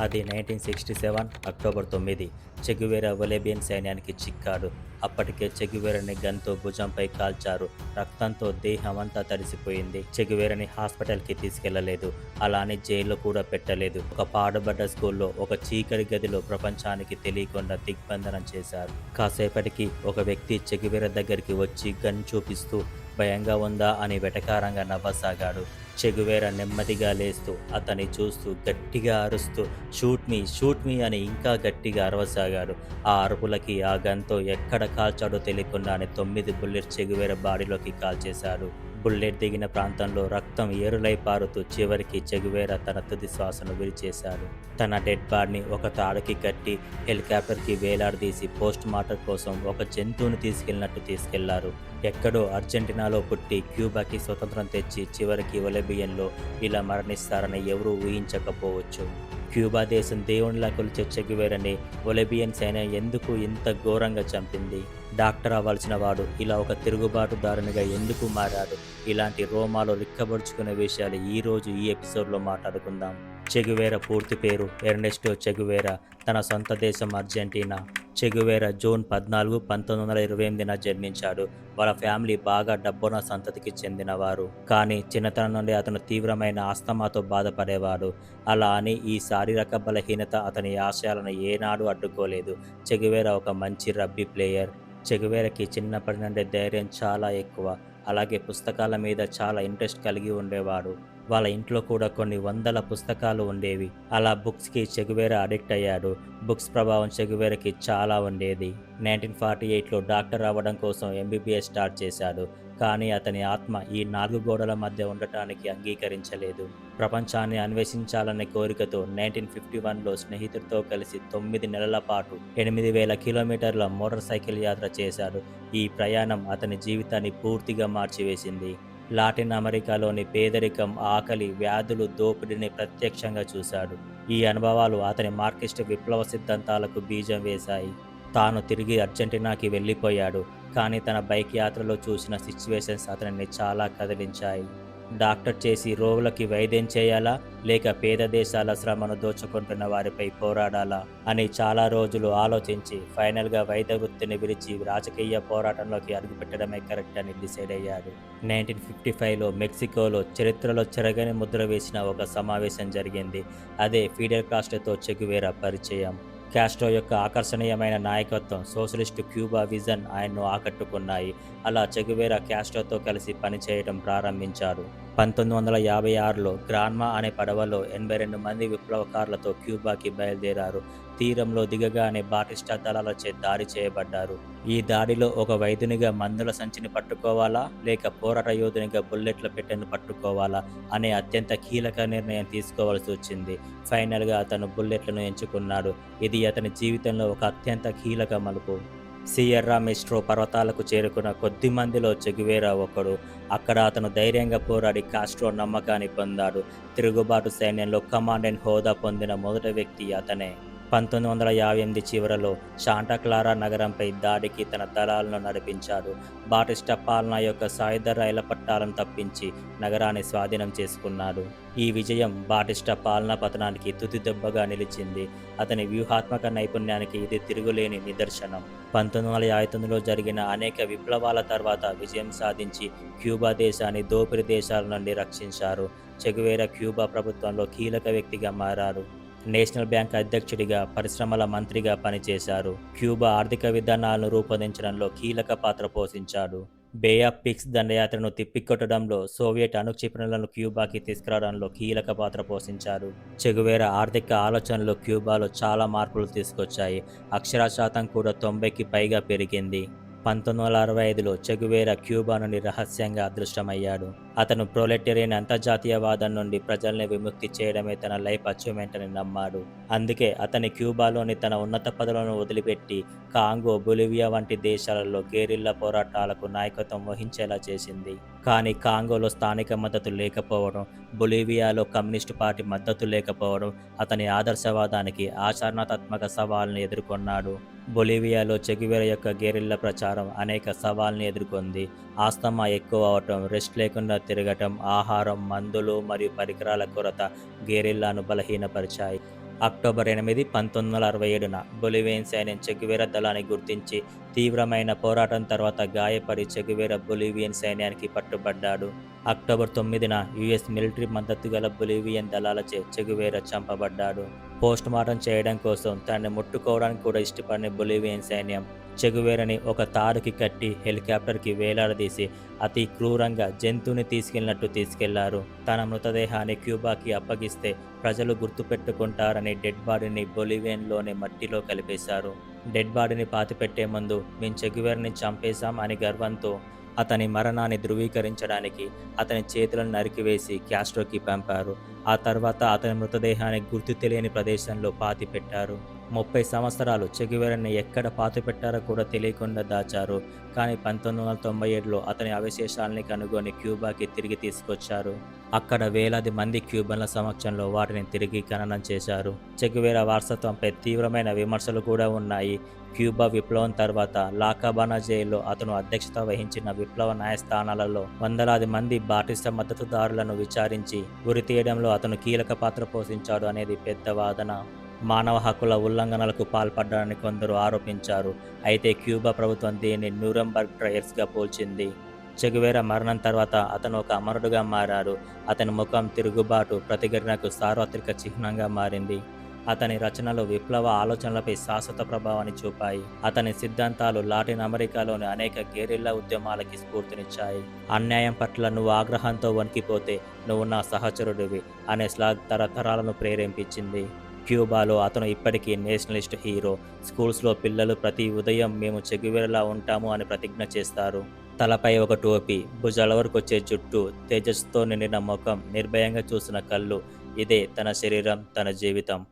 అది nineteen sixty seven October తొమ్మిది. చెగువేరా ఒలేబియన్ సైన్యానికి చిక్కాడు. అప్పటికే చెగువేరని గన్తో భుజంపై కాల్చారు. రక్తంతో దేహమంతా తడిసిపోయింది. చెగువేరని హాస్పిటల్కి తీసుకెళ్ళలేదు. అలానే జైల్లో కూడా పెట్టలేదు. ఒక పాడుబడ్డ స్కూల్లో ఒక చీకటి గదిలో ప్రపంచానికి తెలియకుండా దిగ్బంధనం చేశారు. కాసేపటికి ఒక వ్యక్తి చెగువేర దగ్గరికి వచ్చి గన్ చూపిస్తూ భయంగా ఉందా? అని వెటకారంగా నవ్వసాగాడు. చెగువేర నెమ్మదిగా లేస్తూ అతన్ని చూస్తూ గట్టిగా అరుస్తూ షూట్ మీ షూట్ మీ అని ఇంకా గట్టిగా అరవసాగాడు. ఆ అరుపులకి ఆ గన్తో ఎక్కడ కాల్చాడో తెలియకుండానే తొమ్మిది బుల్లెట్ చెగువేర బాడీలోకి కాల్చేశాడు బుల్లెట్ దిగిన ప్రాంతంలో రక్తం ఏరులై పారుతూ చివరికి చెగువేర తన తుది శ్వాసను విరిచేశాడు. తన డెడ్ బాడీని ఒక తాడుకి కట్టి హెలికాప్టర్కి వేలాడదీసి పోస్ట్ మార్టం కోసం ఒక జంతువును తీసుకెళ్ళినట్టు తీసుకెళ్ళారు. ఎక్కడో అర్జెంటీనాలో పుట్టి క్యూబాకి స్వతంత్రం తెచ్చి చివరికి ఒలిబియన్లో ఇలా మరణిస్తారని ఎవరూ ఊహించకపోవచ్చు. క్యూబా దేశం దేవునిలా కొలిచే చెగువేరని ఒలిబియన్ సైన్యం ఎందుకు ఇంత ఘోరంగా చంపింది? డాక్టర్ అవ్వాల్సిన వాడు. ఇలా ఒక తిరుగుబాటుదారునిగా ఎందుకు మారాడు? ఇలాంటి రోమాలో రిక్కబడుచుకునే విషయాలు ఈ రోజు ఈ ఎపిసోడ్లో మాట్లాడుకుందాం. చెగువేర పూర్తి పేరు ఎర్నెస్టో చెగువేరా. తన సొంత దేశం అర్జెంటీనా? చెగువేర జూన్ పద్నాలుగు పంతొమ్మిది వందల ఇరవై ఎనిమిదిన జన్మించాడు. వాళ్ళ ఫ్యామిలీ బాగా డబ్బున సంతతికి చెందినవారు. కానీ చిన్నతనం నుండి అతను తీవ్రమైన ఆస్తమాతో బాధపడేవాడు. అలా అని ఈ శారీరక బలహీనత అతని ఆశయాలను ఏనాడు అడ్డుకోలేదు. చెగువేర ఒక మంచి రబ్బీ ప్లేయర్. చెగువేరకి చిన్నప్పటి నుండి ధైర్యం చాలా ఎక్కువ. అలాగే పుస్తకాల మీద చాలా ఇంట్రెస్ట్ కలిగి ఉండేవాడు. వాళ్ళ ఇంట్లో కూడా కొన్ని వందల పుస్తకాలు ఉండేవి. అలా బుక్స్కి చెగువేర అడిక్ట్ అయ్యాడు. బుక్స్ ప్రభావం చెగువేరకి చాలా ఉండేది. నైన్టీన్ ఫార్టీ ఎయిట్లో డాక్టర్ అవ్వడం కోసం ఎంబీబీఎస్ స్టార్ట్ చేశాడు. కానీ అతని ఆత్మ ఈ నాలుగు గోడల మధ్య ఉండటానికి అంగీకరించలేదు. ప్రపంచాన్ని అన్వేషించాలనే కోరికతో నైన్టీన్ ఫిఫ్టీ వన్లో స్నేహితుడితో కలిసి తొమ్మిది నెలల పాటు ఎనిమిది వేల కిలోమీటర్ల మోటార్ సైకిల్ యాత్ర చేశాడు. ఈ ప్రయాణం అతని జీవితాన్ని పూర్తిగా మార్చివేసింది. లాటిన్ అమెరికాలోని పేదరికం ఆకలి వ్యాధులు దోపిడీని ప్రత్యక్షంగా చూశాడు. ఈ అనుభవాలు అతని మార్కిస్ట్ విప్లవ సిద్ధాంతాలకు బీజం వేశాయి. తాను తిరిగి అర్జెంటీనాకి వెళ్ళిపోయాడు. కానీ తన బైక్ యాత్రలో చూసిన సిచ్యువేషన్స్ అతనిని చాలా కదిలించాయి. డాక్టర్ చేసి రోగులకి వైద్యం చేయాలా? లేక పేద దేశాల శ్రమను దోచుకుంటున్న వారిపై పోరాడాలా? అని చాలా రోజులు ఆలోచించి ఫైనల్గా వైద్య వృత్తిని విరిచి రాజకీయ పోరాటంలోకి అడుగుపెట్టడమే కరెక్ట్ అని డిసైడ్ అయ్యాడు. నైన్టీన్ ఫిఫ్టీ ఫైవ్లో మెక్సికోలో చరిత్రలో చెరగని ముద్ర వేసిన ఒక సమావేశం జరిగింది. అదే ఫీడర్ కాస్ట్తో చెగువేరా పరిచయం. క్యాస్ట్రో యొక్క ఆకర్షణీయమైన నాయకత్వం సోషలిస్టు క్యూబా విజన్ ఆయన్ను ఆకట్టుకున్నాయి. అలా చెగువేరా క్యాస్ట్రోతో కలిసి పనిచేయడం ప్రారంభించారు. పంతొమ్మిది వందల యాభై ఆరులో గ్రాన్మా అనే పడవలో ఎనభై రెండు మంది విప్లవకారులతో క్యూబాకి బయలుదేరారు. తీరంలో దిగగానే బాటిస్టా దళాలచే దాడి చేయబడ్డారు. ఈ దాడిలో ఒక వైద్యునిగా మందుల సంచిని పట్టుకోవాలా? లేక పోరాట యోధునిగా బుల్లెట్ల పెట్టెను పట్టుకోవాలా? అనే అత్యంత కీలక నిర్ణయం తీసుకోవాల్సి వచ్చింది. ఫైనల్గా అతను బుల్లెట్లను ఎంచుకున్నాడు. ఇది అతని జీవితంలో ఒక అత్యంత కీలక మలుపు. సియర్రా మెస్ట్రో పర్వతాలకు చేరుకున్న కొద్ది మందిలో చెగువేరా ఒకడు. అక్కడ అతను ధైర్యంగా పోరాడి కాస్ట్రో నమ్మకాన్ని పొందాడు. తిరుగుబాటు సైన్యంలో కమాండెంట్ హోదా పొందిన మొదటి వ్యక్తి అతనే. పంతొమ్మిది వందల యాభై ఎనిమిది చివరలో శాంటాక్లారా నగరంపై దాడికి తన దళాలను నడిపించాడు. బాటిస్టా పాలన యొక్క సాయుధ రైల పట్టాలను తప్పించి నగరాన్ని స్వాధీనం చేసుకున్నాడు. ఈ విజయం బాటిస్టా పాలనా పతనానికి తుది దెబ్బగా నిలిచింది. అతని వ్యూహాత్మక నైపుణ్యానికి ఇది తిరుగులేని నిదర్శనం. పంతొమ్మిది వందల యాభై తొమ్మిదిలో జరిగిన అనేక విప్లవాల తర్వాత విజయం సాధించి క్యూబా దేశాన్ని దోపిడీ దేశాల నుండి రక్షించారు. చెగువేరా క్యూబా ప్రభుత్వంలో కీలక వ్యక్తిగా మారారు. నేషనల్ బ్యాంక్ అధ్యక్షుడిగా పరిశ్రమల మంత్రిగా పనిచేశారు. క్యూబా ఆర్థిక విధానాలను రూపొందించడంలో కీలక పాత్ర పోషించాడు. బే ఆఫ్ పిక్స్ దండయాత్రను తిప్పికొట్టడంలో సోవియట్ అణుక్షిపణులను క్యూబాకి తీసుకురావడంలో కీలక పాత్ర పోషించారు. చెగువేర ఆర్థిక ఆలోచనలు క్యూబాలో చాలా మార్పులు తీసుకొచ్చాయి. అక్షరాశాతం కూడా తొంభైకి పైగా పెరిగింది. పంతొమ్మిది వందల అరవై ఐదులో చెగువేర క్యూబా నుండి రహస్యంగా అదృష్టమయ్యాడు. అతను ప్రొలెటేరియన్ అంతర్జాతీయవాదం నుండి ప్రజల్ని విముక్తి చేయడమే తన లైఫ్ అచీవ్మెంట్ అని నమ్మాడు. అందుకే అతని క్యూబాలోని తన ఉన్నత పదవులను వదిలిపెట్టి కాంగో బొలివియా వంటి దేశాలలో గేరిల్లా పోరాటాలకు నాయకత్వం వహించేలా చేసింది. కానీ కాంగోలో స్థానిక మద్దతు లేకపోవడం బొలివియాలో కమ్యూనిస్టు పార్టీ మద్దతు లేకపోవడం అతని ఆదర్శవాదానికి ఆచరణాత్మక సవాల్ని ఎదుర్కొన్నాడు. బొలివియాలో చెగువెర యొక్క గేరిల్ల ప్రచారం అనేక సవాల్ని ఎదుర్కొంది. ఆస్తమా ఎక్కువ అవటం రెస్ట్ లేకుండా తిరగటం ఆహారం మందులు మరియు పరికరాల కొరత గేరిల్లాను బలహీనపరిచాయి. అక్టోబర్ ఎనిమిది పంతొమ్మిది వందల అరవై ఏడున బొలివియన్ సైన్యం చెగువేర దళాన్ని గుర్తించి తీవ్రమైన పోరాటం తర్వాత గాయపడి చెగువేర బొలివియన్ సైన్యానికి పట్టుబడ్డాడు. అక్టోబర్ తొమ్మిదిన యుఎస్ మిలిటరీ మద్దతు గల బొలివియన్ దళాలచే చెగువేర చంపబడ్డాడు. పోస్ట్ మార్టం చేయడం కోసం తనని ముట్టుకోవడానికి కూడా ఇష్టపడిన బొలివియన్ సైన్యం చెగువేరని ఒక తారుకి కట్టి హెలికాప్టర్కి వేలాడదీసి అతి క్రూరంగా జంతువుని తీసుకెళ్ళినట్టు తీసుకెళ్ళారు. తన మృతదేహాన్ని క్యూబాకి అప్పగిస్తే ప్రజలు గుర్తుపెట్టుకుంటారని డెడ్ బాడీని బొలివేన్లోని మట్టిలో కలిపేశారు. డెడ్ బాడీని పాతిపెట్టే ముందు మేము చెగువేరని చంపేశాం అని గర్వంతో అతని మరణాన్ని ధృవీకరించడానికి అతని చేతులను నరికివేసి క్యాస్ట్రోకి పంపారు. ఆ తర్వాత అతని మృతదేహాన్ని గుర్తు తెలియని ప్రదేశంలో పాతిపెట్టారు. ముప్పై సంవత్సరాలు చెగువేరని ఎక్కడ పాతిపెట్టారో కూడా తెలియకుండా దాచారు. కానీ పంతొమ్మిది వందల తొంభై ఏడులో అతని అవశేషాలని కనుగొని క్యూబాకి తిరిగి తీసుకొచ్చారు. అక్కడ వేలాది మంది క్యూబన్ల సమక్షంలో వాటిని తిరిగి ఖననం చేశారు. చెగువేరా వారసత్వంపై తీవ్రమైన విమర్శలు కూడా ఉన్నాయి. క్యూబా విప్లవం తర్వాత లాకాబానా జైల్లో అతను అధ్యక్షత వహించిన విప్లవ న్యాయస్థానాలలో వందలాది మంది బాటిస్ట మద్దతుదారులను విచారించి ఉరి తీయడంలో అతను కీలక పాత్ర పోషించాడు అనేది పెద్ద వాదన. మానవ హక్కుల ఉల్లంఘనలకు పాల్పడ్డారని కొందరు ఆరోపించారు. అయితే క్యూబా ప్రభుత్వం దీన్ని న్యూరంబర్గ్ ట్రయల్స్గా పోల్చింది. చెగువేర మరణం తర్వాత అతను ఒక అమరుడుగా మారాడు అతని ముఖం తిరుగుబాటు ప్రతిఘటనకు సార్వత్రిక చిహ్నంగా మారింది. అతని రచనలు విప్లవ ఆలోచనలపై శాశ్వత ప్రభావాన్ని చూపాయి. అతని సిద్ధాంతాలు లాటిన్ అమెరికాలోని అనేక గేరిల్లా ఉద్యమాలకి స్ఫూర్తినిచ్చాయి. అన్యాయం పట్ల నువ్వు ఆగ్రహంతో వణికిపోతే నువ్వు నా సహచరుడివి అనే స్లాగ్ తరతరాలను ప్రేరేపించింది. క్యూబాలో అతను ఇప్పటికీ నేషనలిస్ట్ హీరో. స్కూల్స్లో పిల్లలు ప్రతి ఉదయం మేము చెగువేరలా ఉంటాము అని ప్రతిజ్ఞ చేస్తారు. తలపై ఒక టోపీ భుజాల వరకు వచ్చే జుట్టు తేజస్సుతో నిండిన ముఖం నిర్భయంగా చూసిన కళ్ళు. ఇదే తన శరీరం తన జీవితం.